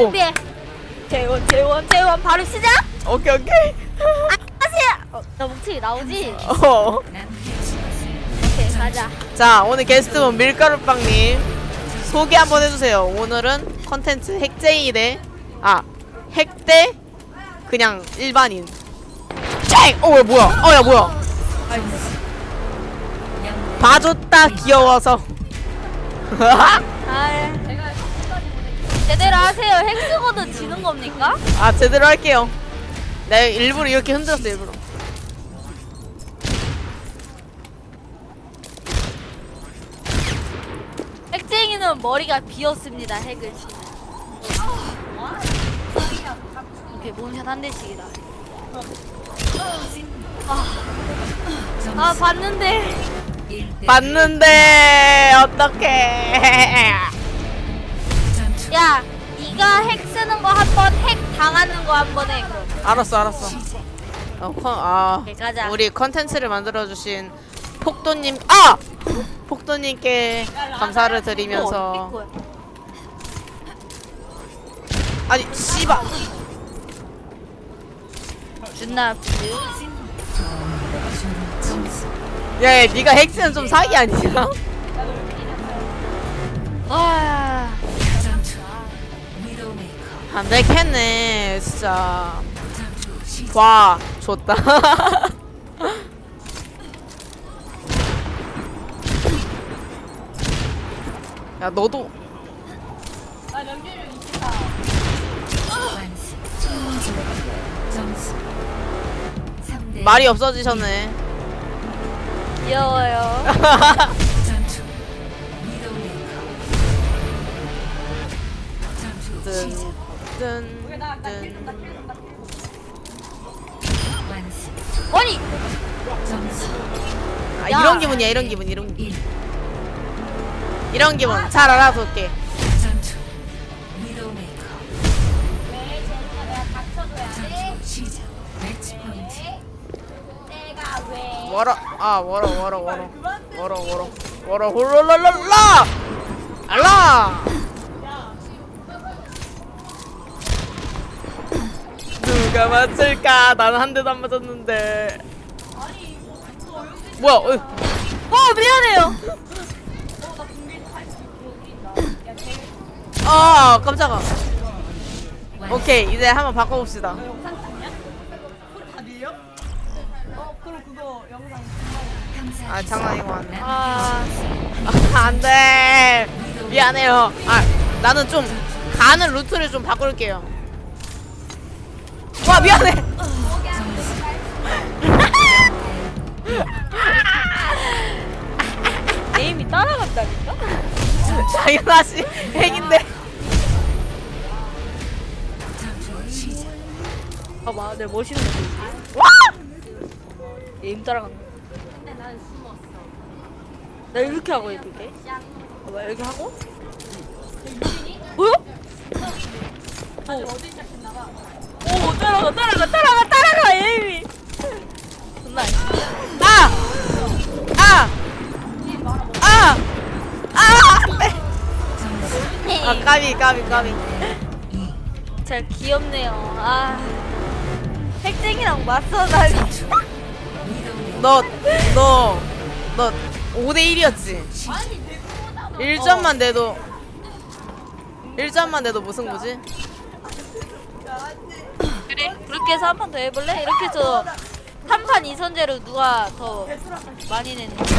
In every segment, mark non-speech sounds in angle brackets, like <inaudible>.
준비해. 재원, 재원, 재원, 바로 시작! 오케이 오케이. 하세요! 어, 나 목소리 나오지? 어. 오케이, 가자. 자 오늘 게스트분 밀가루빵님 소개 한번 해주세요. 오늘은 컨텐츠 핵쟁이 대아 핵대 그냥 일반인. 쨍! 어왜 뭐야? 어야 뭐야? 봐줬다 귀여워서. 아, 제대로 하세요. 핵 쓰고도 지는 겁니까? 아 제대로 할게요. 내가 일부러 이렇게 흔들었어 일부러. 핵쟁이는 머리가 비었습니다. 핵을 치면. 오케이, 몸샷 한 대씩이다. 아, 아 봤는데. 봤는데 어떡해. <laughs> 야, 네가 핵 쓰는 거 한 번, 핵 당하는 거 한 번 해. 그럼. 알았어 알았어. 어, 컨, 아 오케이, 가자. 우리 컨텐츠를 만들어 주신 폭도님 아 폭도님께 감사를 드리면서 어. 아니 씨발 준나 아프지? 야, 야 네가 핵스는 좀 사기 아니야? 와, 안 되겠네 진짜. 와 좋다. <laughs> 야 너도. 말이 없어지셨네. 귀여워요. <laughs> 뜬뜬뜬 아니, 아, 야. 이런 기분이야 이런 기분 이런 기분. 이런 기분. 잘 알아둘게. 워러 아 워러 워러 워러. 워러 워러. 워러 홀롤롤롤라! 알라 누가 맞을까? 나는 한 대도 안 맞았는데. 뭐야 어이. 어 미안해요. 아 깜짝아. 오케이 이제 한번 바꿔봅시다. 아 장난이고 안돼 아, 안돼. 미안해요. 아 나는 좀 가는 루트를 좀 바꿀게요 와 미안해 에임이 따라간다니까? 당연하지 핵인데 봐봐, 내 멋있는 거 보이지? 와 에임 따라간다. 나 이렇게 하고 해볼게. 봐봐, 이렇게 하고. 뭐야? 오. 오, 따라가, 따라가, 따라가, 따라가, 에임이. 존나. 아! 아! 아! 아! 안돼 아 까비 까비 까비 잘 귀엽네요. 아. 핵쟁이랑 맞서다니. 너, 너, 너 5대1이었지? 1점만 내도 1점만 내도 무슨 거지? 그렇게 해서 한 판 더 해볼래? 이렇게 해서 한 판 이선제로 누가 더 많이 냈는지.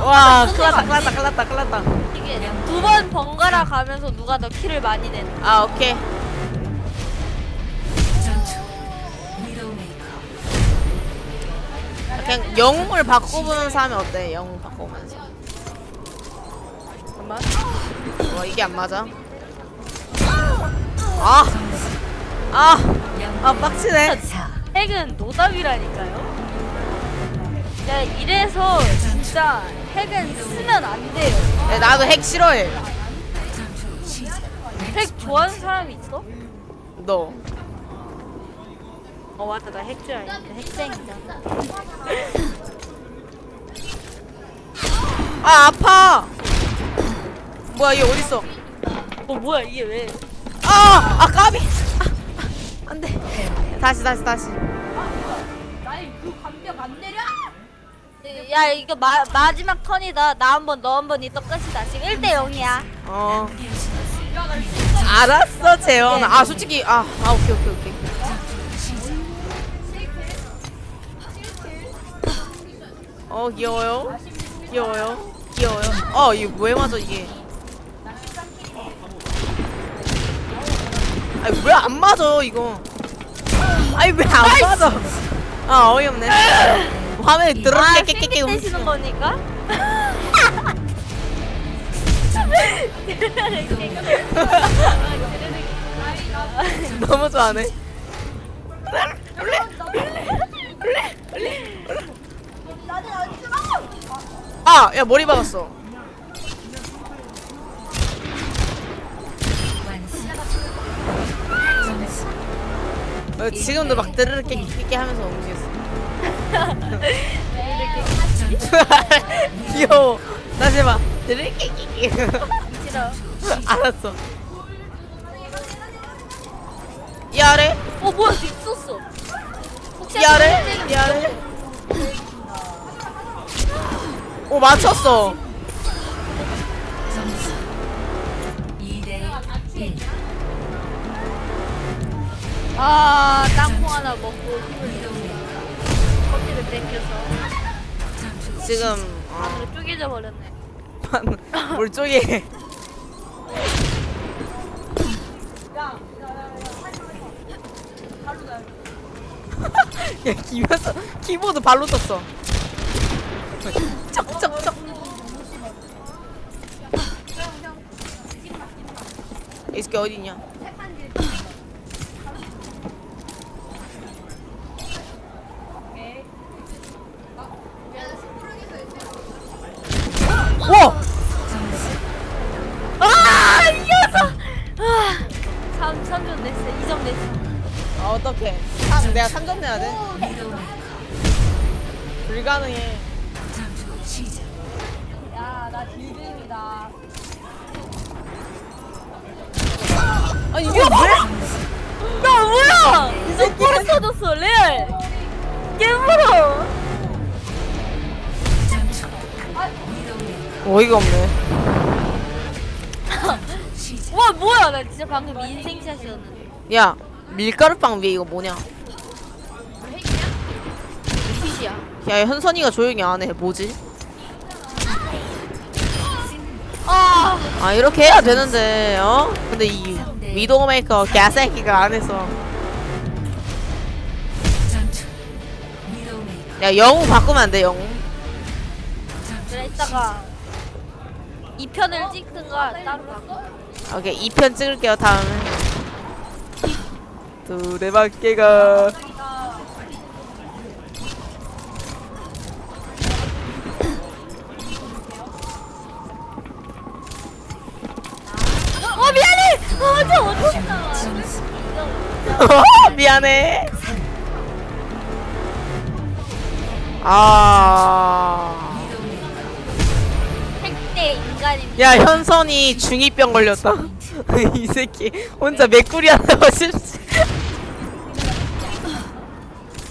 와 큰일났다 큰일났다 큰일났다 큰일났다 이게 두번 번갈아 가면서 누가 더 키를 많이 냈는지. 아 오케이 그냥 영웅을 바꿔보는 사람이 어때? 영웅 바꿔보면서 잠깐만. 와 이게 안 맞아 아! 아! 아 빡치네 핵은 노답이라니까요. 야 이래서 진짜 핵은 쓰면 안 돼요. 야, 나도 핵 싫어해 핵 좋아하는 사람이 있어? 너 어 맞다 나 핵줄 알았는데 핵쟁이잖아. 아 아파 뭐야 얘 어딨어 어 뭐야 이게 왜? 아, 아 까비. 다시 다시 다시. 야 이거 마, 마지막 턴이다 나 한 번 너 한 번이 똑같이다 지금 1대 0이야 어. 알았어, 재현아. 아, 솔직히 아, 아 오케이 오케이 오케이. 어, 귀여워요. 귀여워요. 귀여워요. 어, 이거 왜 맞아 이게? 아니 왜 안 맞아 이거? 아니 왜안 맞아? 아 어이없네. 화면에 아 드럽게 깨깨깨 떼시는 거니까? <laughs> 너무 좋아하네. 아, 야 머리 박았어. 어, 지금도 막 드르르 깨깨깨 하면서 움직였어. 귀여워. 다시 해봐. 깨깨깨. 싫어 알았어. 이 아래? 어 뭐야 빅소스 혹시 이 아래? 이 아래? 오 맞췄어. 아 땅콩 하나 먹고 힘을 잃었네 커피를 뺏겨서 지금 안으로 쪼개져 버렸네 어, 물 쪽에 야 기면서 키보드 발로 떴어. 쩍쩍쩍. 이 새끼 어디냐? 어떡해. 3, 내가 3점 내야 돼? 불가능해. 야 나 딜빔이다. 아니 이게 왜? 야? 뭐야? 너 꼬리 터졌어 레알. 깨물어. 어이가 없네. <laughs> 와 뭐야? 나 진짜 방금 인생샷이었는데. 야 밀가루빵 위에 이거 뭐냐? 야. 현선이가 조용히 안 해. 뭐지? 아! 아 이렇게 해야 되는데 어? 근데 이 위도메이커 개새끼가 안 해서. 야 영웅 바꾸면 안 돼 영웅? 그래 이따가 2편을 찍든가 따로 오케이 2편 찍을게요 다음에 두레밖에가. 어 미안해! 나와 미안해. 아... 핵대 인간입니다. 야 현선이 중2병 걸렸다. <laughs> 이 새끼 혼자 메꾸리 한다고 싶지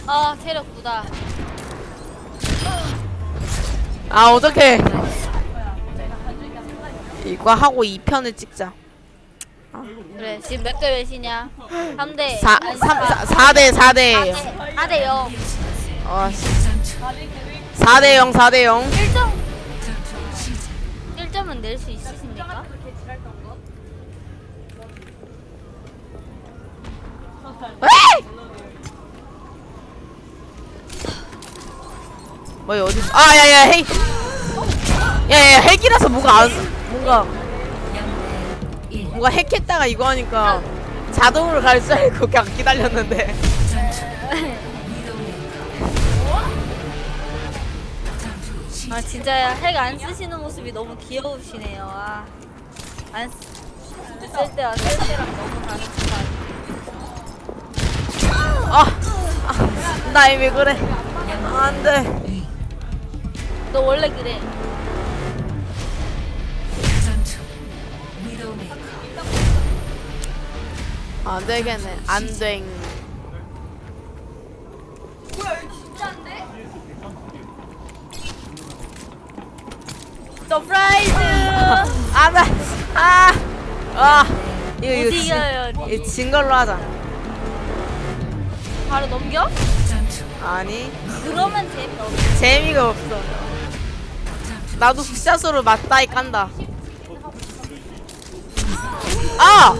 아 체력 9다. 아 어떡해. 이거 하고 2편을 찍자. 그래 지금 몇 대 몇이냐? 3대. 4, 3, 4, 4대 4대. 4대 0 아, 4대 0 4대 0 1점. 1점은 낼 수 있으십니까? 에이! 뭐야 어디 아 야야 핵 야야 핵이라서 뭐가 안 뭔가 뭔가 핵했다가 이거 하니까 자동으로 갈 줄 알고 그냥 기다렸는데. 아 진짜 핵 안 쓰시는 모습이 너무 귀여우시네요. 아. 안쓸 때와 쓸 때랑 너무 다른 거 아, 아 나이 왜 그래. 안 돼 너 원래 그래 안 되겠네. 안 돼. 서프라이즈 <laughs> 아, 나, 아, 아, 이거 이거 진, 이겨요 이거 진 걸로 하자. 바로 넘겨? 아니, 그러면 재미없어 재미가 없어. 나도 흑샷으로 맞다이 깐다. 아!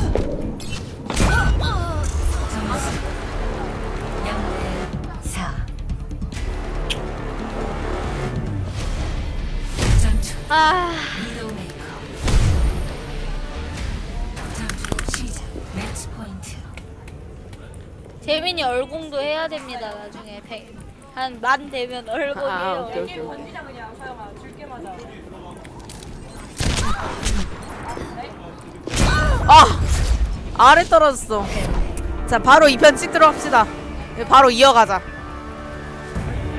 아 재민이 얼공도 해야 됩니다 나중에 한만 되면 얼공해요 아, 오케이, 오케이. 오케이. 아! 아래 떨어졌어. 자, 바로 2편 찍도록 합시다. 네, 바로 이어가자.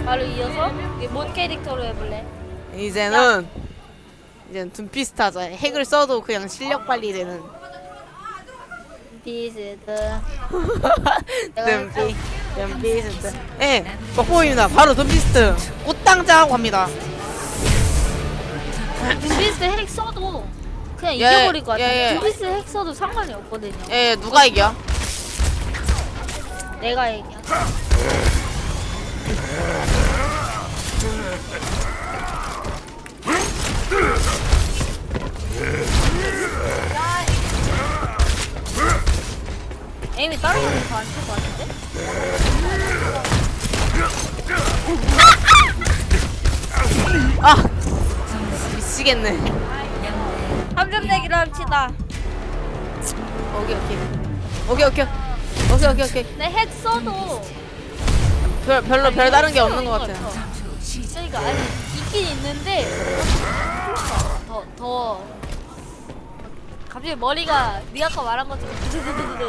바로 이어서 이게 뭔 캐릭터로 해볼래? 이제는 이제는 둠피스트 하자. 핵을 써도 그냥 실력 빨리 되는 비스드 둠피 둠피스트. 예, 먹보입니다. 바로 둠피스트 꽃당자 하고 합니다. 둠비스 핵 써도 그냥 예, 이겨버릴 것 같아 예, 예. 둠비스 핵 써도 상관이 없거든요 예, 누가 이겨? 내가 얘기야 에임이 다른 거는 더 안칠 것 같은데? 아, 미치겠네. 3점 내기로 합시다 오케이 오케이 오케이 오케이 오케이 오케이 오케이. 내 핵 써도 별 별로 별 다른 게 없는 것 같아요. 그러니까 아니 있긴 있는데 더 더 갑자기 머리가 네 아까 말한 것처럼 두두두두두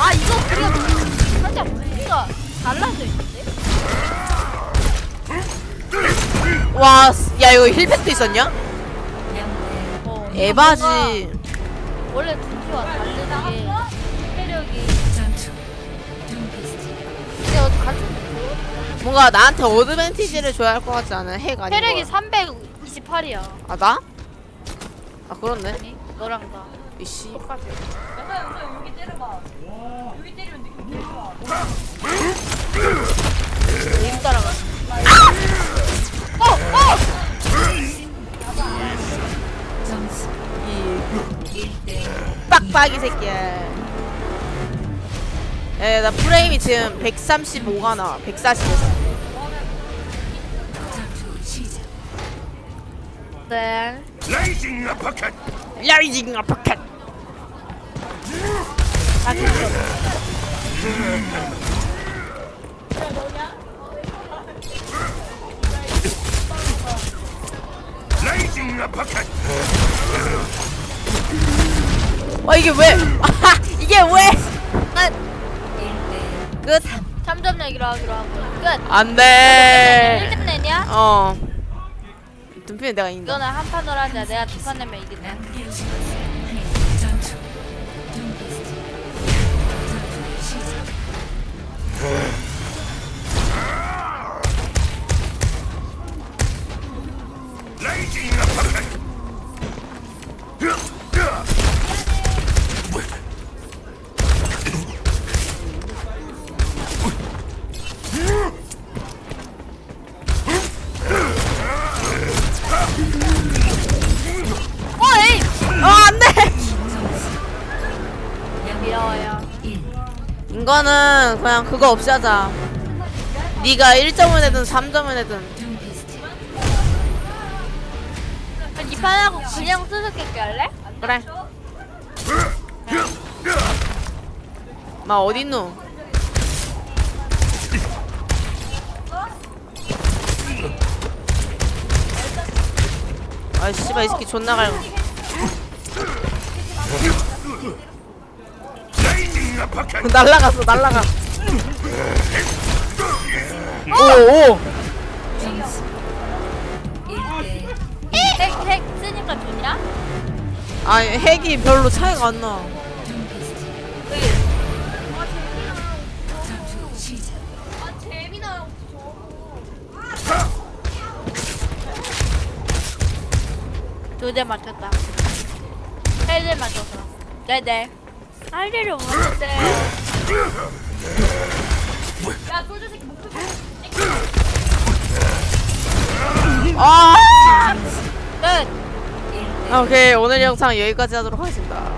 아 이거 그려 살짝 무기가 달라져 있는데 와, 야 이거 힐팩도 있었냐? 어, 에바지. 원래 두피와 다르게 체력이 근데 어디 같은 뭔가 나한테 어드밴티지를 줘야 할 것 같지 않아? 핵 아니고. 체력이 328이야 아 나? 아 그렇네. 아니 너랑 나 이씨. 똑같아 임 따라가. 어, 어! 이 빡빡이 새끼야. 에, 나 프레임이 지금 135가 나와. 140에서. 네. Blazing uppercut! 라이징 아파켓. 아, 그렇죠. Blazing uppercut! 아 이게 왜? 아, <laughs> 이게 왜? 끝. 끝. 3점 내기로 하기로 하고. 끝. 안 돼. 1점 내냐? 어. 둠피는 내가 이긴다. 이거는 한 판으로 하자. 내가 두 판 내면 이긴다. 이거는 그냥 그거 없이 하자. 네가 1점을 내든 3점을 내든. 그럼 이판 하고 그냥 수수께끼 할래? 그래. 마 어딨노? 아 씨발 이 새끼 존나 갈고. 날라갔어 날라가. 오오. 핵, 핵 쓰니까 좋냐? 아 핵이 별로 차이가 안 나. 여기 두대 맞췄다. 세대 맞췄어. 네네. 할 일이 없는데. 아! 끝. 오케이 오늘 영상 여기까지 하도록 하겠습니다.